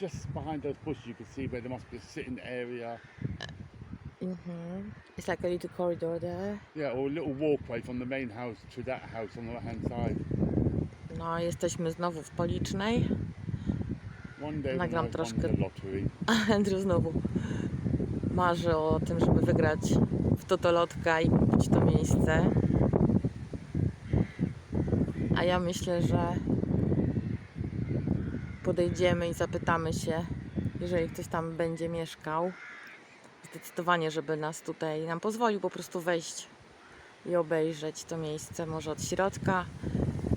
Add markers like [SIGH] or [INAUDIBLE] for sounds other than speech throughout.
just behind those bushes. You can see where there must be a sitting area. Mhm. It's like a little corridor there. Yeah, or a little walkway from the main house to that house on the right hand side. No, jesteśmy znowu w Policznej. One day when Nagram won troszkę- the lottery, A [LAUGHS] Andrew znowu marzy o tym, żeby wygrać w Totolotka i kupić to miejsce. A ja myślę, że podejdziemy i zapytamy się, jeżeli ktoś tam będzie mieszkał, zdecydowanie, żeby nas tutaj nam pozwolił po prostu wejść i obejrzeć to miejsce, może od środka.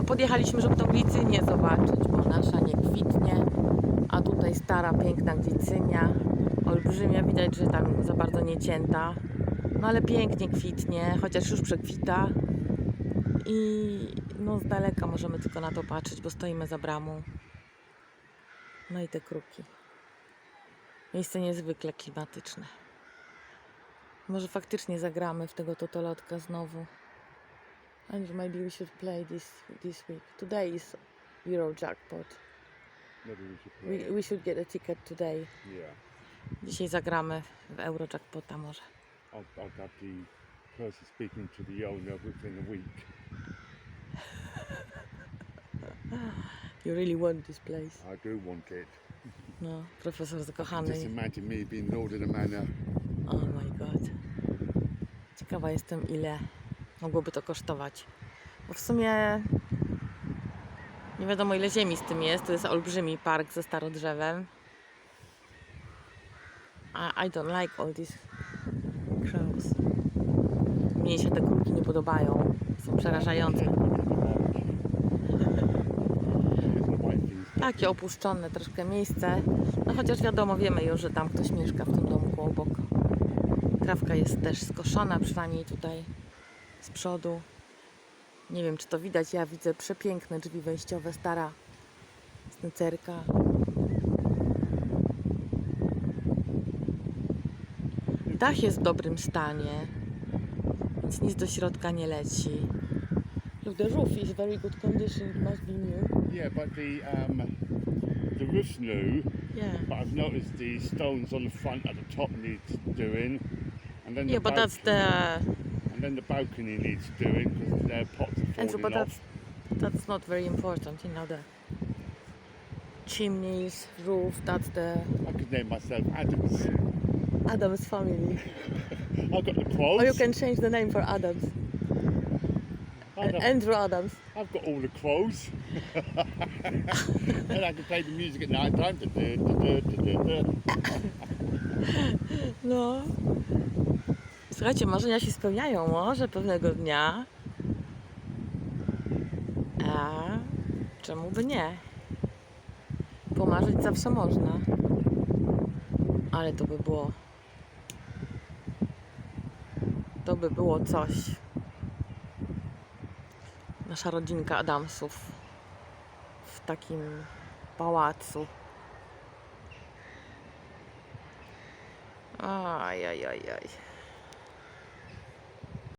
Podjechaliśmy, żeby tą glicynię zobaczyć, bo nasza nie kwitnie, a tutaj stara, piękna glicynia, olbrzymia, widać, że tam za bardzo nie cięta, no ale pięknie kwitnie, chociaż już przekwita. I no z daleka możemy tylko na to patrzeć, bo stoimy za bramą. No i te kruki. Miejsce niezwykle klimatyczne. Może faktycznie zagramy w tego totolotka znowu. Andrew, maybe we should play this this week. Today is Euro Jackpot. maybe we should play. We, we should get a ticket today. Yeah, Dzisiaj zagramy w Euro Jackpota może. I'll, I'll have the person speaking to the owner within a week. You really want this place. I do want it. No, profesor zakochany. Just imagine me being Lord of the Manor. Oh my god. Ciekawa jestem ile mogłoby to kosztować. Bo w sumie nie wiadomo ile ziemi z tym jest. To jest olbrzymi park ze starodrzewem. I, I don't like all these crows. Mnie się te kruki nie podobają. Są przerażające. Takie opuszczone troszkę miejsce. No chociaż wiadomo, wiemy już, że tam ktoś mieszka w tym domku obok. Trawka jest też skoszona, przynajmniej tutaj z przodu. Nie wiem, czy to widać. Ja widzę przepiękne drzwi wejściowe, stara snycerka. Dach jest w dobrym stanie, więc nic do środka nie leci. Look, the roof is very good condition. It must be new. Yeah, but the um, the roof's new, Yeah. but I've noticed the stones on the front at the top need doing, and then the Yeah, but that's the and then the balcony needs doing because their pots are falling Andrew, but off. that's that's not very important, you know the chimneys, roof, that's the I could name myself Adams. Adams family. [LAUGHS] I've got the quotes. Or you can change the name for Adams. I've, Andrew Adams. I've got all the quotes. [LAUGHS] and I can play the music at night time. No. Słuchajcie, marzenia się spełniają może pewnego dnia. A czemu by nie? Pomarzyć zawsze można. Ale to by było. To by było coś. Nasza rodzinka Adamsów w takim pałacu. Aj, aj, aj, aj.